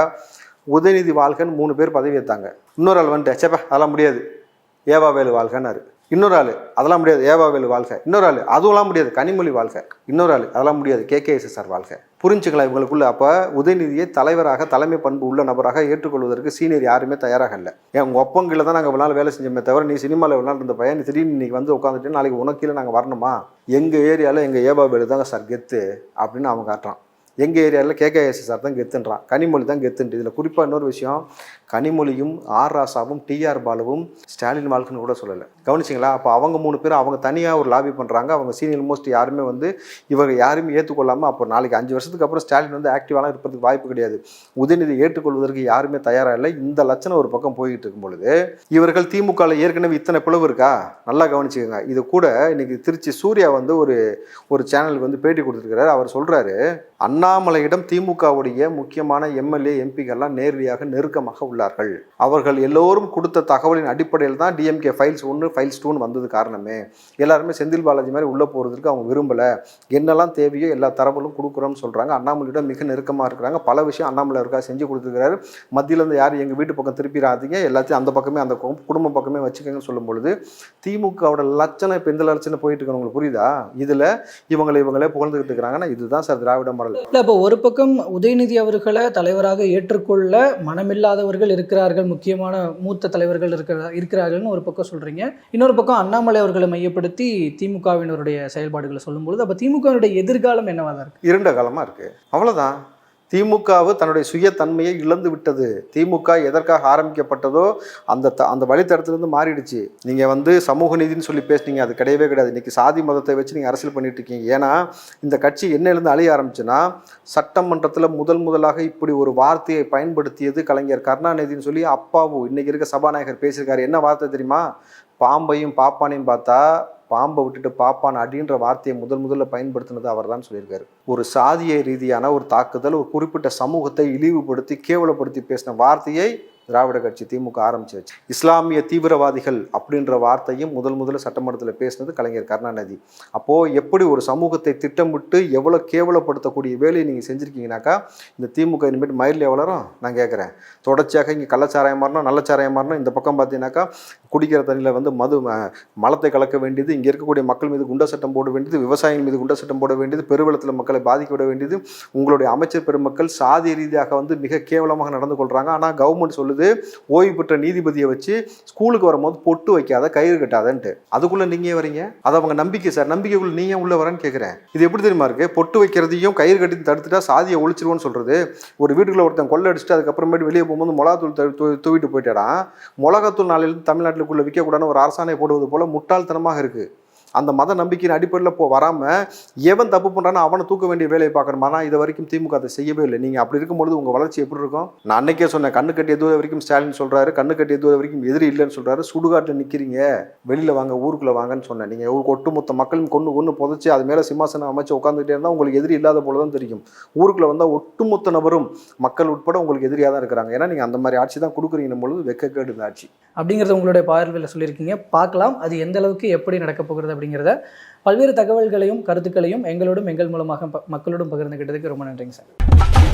உதயநிதி வாழ்கன்னு மூணு பேர் பதவி ஏற்றாங்க இன்னொரு ஆள் வந்துட்டு சேப்பா அதெல்லாம் முடியாது. ஏவா வேலு வாழ்கன்னாரு. இன்னொரு ஆள் அதெல்லாம் முடியாது. ஏவா வேலு வாழ்க. இன்னொரு ஆள் அதுவெல்லாம் முடியாது. கனிமொழி வாழ்க. இன்னொரு ஆள் அதெல்லாம் முடியாது. கேகேஎஸ்எஸ்ஆர் வாழ்க. புரிஞ்சுக்கலாம் இவங்களுக்குள்ள. அப்போ உதயநிதியை தலைவராக தலைமை பண்பு உள்ள நபராக ஏற்றுக்கொள்வதற்கு சீனியர் யாருமே தயாராக இல்லை. என் ஒப்பங்கில ஒப்பங்கில் தான் நாங்கள் இவ்வளோ நாள் வேலை செஞ்சோமே தவிர நீ சினிமாவில் இவ்வளோ இருந்த பையன் நீ திடீர்னு இன்னைக்கு வந்து உட்காந்துட்டு நாளைக்கு உனக்கு கீழே நாங்கள் வரணுமா? எங்கள் ஏரியாவில் எங்கள் ஏவாவேலு தாங்க சார் கெத்து அப்படின்னு அவன் காட்டுறான். எங்கள் ஏரியாவில் கேகேஎஸ்எஸ்ஆர் தான் கெத்துன்றான். கனிமொழி தான் கெத்துன்ட்டு. இதில் குறிப்பாக இன்னொரு விஷயம் கனிமொழியும் ஆர் ராசாவும் டிஆர் பாலுவும் ஸ்டாலின் வாழ்க்கைன்னு கூட சொல்லலை. கவனிச்சிங்களா? அப்போ அவங்க மூணு பேரும் அவங்க தனியாக ஒரு லாபி பண்ணுறாங்க அவங்க சீனியர் மோஸ்ட் யாருமே வந்து இவங்க யாருமே ஏற்றுக்கொள்ளாமல் அப்போ நாளைக்கு அஞ்சு வருஷத்துக்கு அப்புறம் ஸ்டாலின் வந்து ஆக்டிவாலாம் இருப்பதுக்கு வாய்ப்பு கிடையாது. உதயநிதி ஏற்றுக்கொள்வதற்கு யாருமே தயாராக இல்லை. இந்த லட்சணம் ஒரு பக்கம் போய்கிட்டு இருக்கும் பொழுது இவர்கள் திமுகவில் ஏற்கனவே இத்தனை பிளவு இருக்கா? நல்லா கவனிச்சுக்கோங்க. இது கூட இன்னைக்கு திருச்சி சூர்யா வந்து ஒரு ஒரு சேனலுக்கு வந்து பேட்டி கொடுத்துருக்கிறாரு. அவர் சொல்கிறாரு அண்ணாமலையிடம் திமுகவுடைய முக்கியமான எம்எல்ஏ எம்பிக்கள்லாம் நேரடியாக நெருக்கமாக உள்ளார்கள். அவர்கள் எல்லோரும் கொடுத்த தகவலின் அடிப்படையில் தான் டிஎம்கே ஃபைல்ஸ் ஒன்று ஃபைல்ஸ் டூன்னு வந்தது காரணமே. எல்லாருமே செந்தில் பாலாஜி மாதிரி உள்ளே போகிறதுக்கு அவங்க விரும்பலை. என்னெல்லாம் தேவையோ எல்லா தரவுகளும் கொடுக்குறோம்னு சொல்கிறாங்க அண்ணாமலையிடம் மிக நெருக்கமாக இருக்கிறாங்க. பல விஷயம் அண்ணாமலை இருக்கா செஞ்சு கொடுத்துருக்காரு மத்தியிலேருந்து யார் எங்கள் வீட்டு பக்கம் திருப்பிடாதீங்க எல்லாத்தையும் அந்த பக்கமே அந்த குடும்ப பக்கமே வச்சுக்கோங்கன்னு சொல்லும் பொழுது திமுகவோட லட்சணம் இப்போ இந்த லட்சணம் போயிட்டு இருக்கு உங்களுக்கு புரியுதா? இதில் இவங்களை இவங்களே புகழ்ந்துக்கிட்டு இருக்கிறாங்கன்னா இதுதான் சார் திராவிட மாடல். இல்லை இப்போ ஒரு பக்கம் உதயநிதி அவர்களை தலைவராக ஏற்றுக்கொள்ள மனமில்லாதவர்கள் இருக்கிறார்கள் முக்கியமான மூத்த தலைவர்கள் இருக்கிற இருக்கிறார்கள்னு ஒரு பக்கம் சொல்கிறீங்க இன்னொரு பக்கம் அண்ணாமலை அவர்களை மையப்படுத்தி திமுகவினருடைய செயல்பாடுகளை சொல்லும்பொழுது அப்போ திமுகவினுடைய எதிர்காலம் என்னவா தான் இருக்குது இருண்ட காலமாக இருக்குது அவ்வளோதான் திமுகவு தன்னுடைய சுயத்தன்மையை இழந்து விட்டது. திமுக எதற்காக ஆரம்பிக்கப்பட்டதோ அந்த த அந்த வழித்தடத்துலேருந்து மாறிடுச்சு. நீங்கள் வந்து சமூக நீதினு சொல்லி பேசுனீங்க அது கிடையவே கிடையாது. இன்றைக்கி சாதி மதத்தை வச்சு நீங்கள் அரசியல் பண்ணிட்டு இருக்கீங்க. ஏன்னா இந்த கட்சி என்னையிலேருந்து அழிய ஆரம்பிச்சுன்னா சட்டமன்றத்தில் முதல் முதலாக இப்படி ஒரு வார்த்தையை பயன்படுத்தியது கலைஞர் கருணாநிதின்னு சொல்லி அப்பாவு இன்னைக்கு இருக்க சபாநாயகர் பேசியிருக்காரு. என்ன வார்த்தை தெரியுமா? பாம்பையும் பாப்பானையும் பார்த்தா பாம்பை விட்டுட்டு பாப்பான் அப்படின்ற வார்த்தையை முதல் முதல்ல பயன்படுத்தினது அவர் தான் சொல்லியிருக்காரு. ஒரு சாதிய ரீதியான ஒரு தாக்குதல் ஒரு குறிப்பிட்ட சமூகத்தை இழிவுபடுத்தி கேவலப்படுத்தி பேசின வார்த்தையை திராவிட கட்சி திமுக ஆரம்பிச்சிடுச்சு இஸ்லாமிய தீவிரவாதிகள் அப்படின்ற வார்த்தையும் முதல் முதல்ல சட்டமன்றத்தில் பேசினது கலைஞர் கருணாநிதி. அப்போது எப்படி ஒரு சமூகத்தை திட்டமிட்டு எவ்வளோ கேவலப்படுத்தக்கூடிய வேலையை நீங்கள் செஞ்சுருக்கீங்கனாக்கா இந்த திமுக இனிமேட்டு மயிலில் எவ்வளோ நான் கேட்குறேன் தொடர்ச்சியாக இங்கே கள்ளச்சாராயம் மாறணும் நல்லச்சாராயம் மாறணும் இந்த பக்கம் பார்த்தீங்கன்னாக்கா குடிக்கிற தண்ணியில் வந்து மது மலத்தை கலக்க வேண்டியது இங்கே இருக்கக்கூடிய மக்கள் மீது குண்ட சட்டம் போட வேண்டியது விவசாயிகள் மீது குண்ட சட்டம் போட வேண்டியது பெருவெள்ளத்தில் மக்களை பாதிக்க விட வேண்டியது உங்களுடைய அமைச்சர் பெருமக்கள் சாதி ரீதியாக வந்து மிக கேவலமாக நடந்து கொள்கிறாங்க ஆனால் கவர்மெண்ட் சொல்லுது சொல்லுது ஓய்வு பெற்ற நீதிபதியை வச்சு ஸ்கூலுக்கு வரும்போது பொட்டு வைக்காத கயிறு கட்டாதன்ட்டு. அதுக்குள்ள நீங்க வரீங்க? அது அவங்க நம்பிக்கை சார். நம்பிக்கைக்குள்ள நீ ஏன் உள்ள வரேன்னு கேட்குறேன் இது எப்படி தெரியுமா இருக்கு? பொட்டு வைக்கிறதையும் கயிறு கட்டி தடுத்துட்டா சாதியை ஒழிச்சிருவோன்னு சொல்றது. ஒரு வீட்டுக்குள்ள ஒருத்தன் கொள்ளை அடிச்சுட்டு அதுக்கப்புறமேட்டு வெளியே போகும்போது மிளகாத்தூள் தூ- தூவிட்டு போயிட்டாடா. மிளகாத்தூள் நாளிலிருந்து தமிழ்நாட்டுக்குள்ள விற்கக்கூடாதுன்னு ஒரு அரசாணை போடுவது போல முட்டாள்தனமாக இருக்கு. அந்த மத நம்பிக்கையின் அடிப்படையில் போ வராமல் எவன் தப்பு பண்ணுறானோ அவனை தூக்க வேண்டிய வேலையை பார்க்கணும். ஆனால் இது வரைக்கும் திமுக அதை செய்யவே இல்லை. நீங்கள் அப்படி இருக்கும்பொழுது உங்கள் வளர்ச்சி எப்படி இருக்கும்? நான் அன்னைக்கே சொன்னேன் கண்ணு கட்டிய தூரம் வரைக்கும் ஸ்டாலின் சொல்கிறாரு கண்ணு கட்டிய தூரம் வரைக்கும் எதிரி இல்லைன்னு சொல்கிறாரு சுடுகாட்டில் நிற்கிறீங்க வெளியில் வாங்க ஊருக்குள்ளே வாங்கன்னு சொன்னேன். நீங்கள் ஒரு ஒட்டுமொத்த மக்களும் கொண்டு கொண்டு புதைச்சி அது மேலே சிம்மாசனம் அமைச்சு உட்காந்துக்கிட்டே இருந்தால் உங்களுக்கு எதிரி இல்லாத போல தான் தெரியும். ஊருக்குள்ளே வந்தால் ஒட்டுமொத்த நபரும் மக்கள் உட்பட உங்களுக்கு எதிரியாக தான் இருக்கிறாங்க. ஏன்னா நீங்கள் அந்த மாதிரி ஆட்சி தான் கொடுக்குறீங்க பொழுது வெக்கக்கேடு இந்த ஆட்சி. அப்படிங்கிறத உங்களுடைய பார்வையில் சொல்லியிருக்கீங்க. பார்க்கலாம். அது எந்த அளவுக்கு எப்படி நடக்க போகிறது அப்படிங்கிறத பல்வேறு தகவல்களையும் கருத்துக்களையும் எங்களோடும் எங்கள் மூலமாக மக்களோடும் பகிர்ந்துக்கிட்டதுக்கு ரொம்ப நன்றிங்க சார்.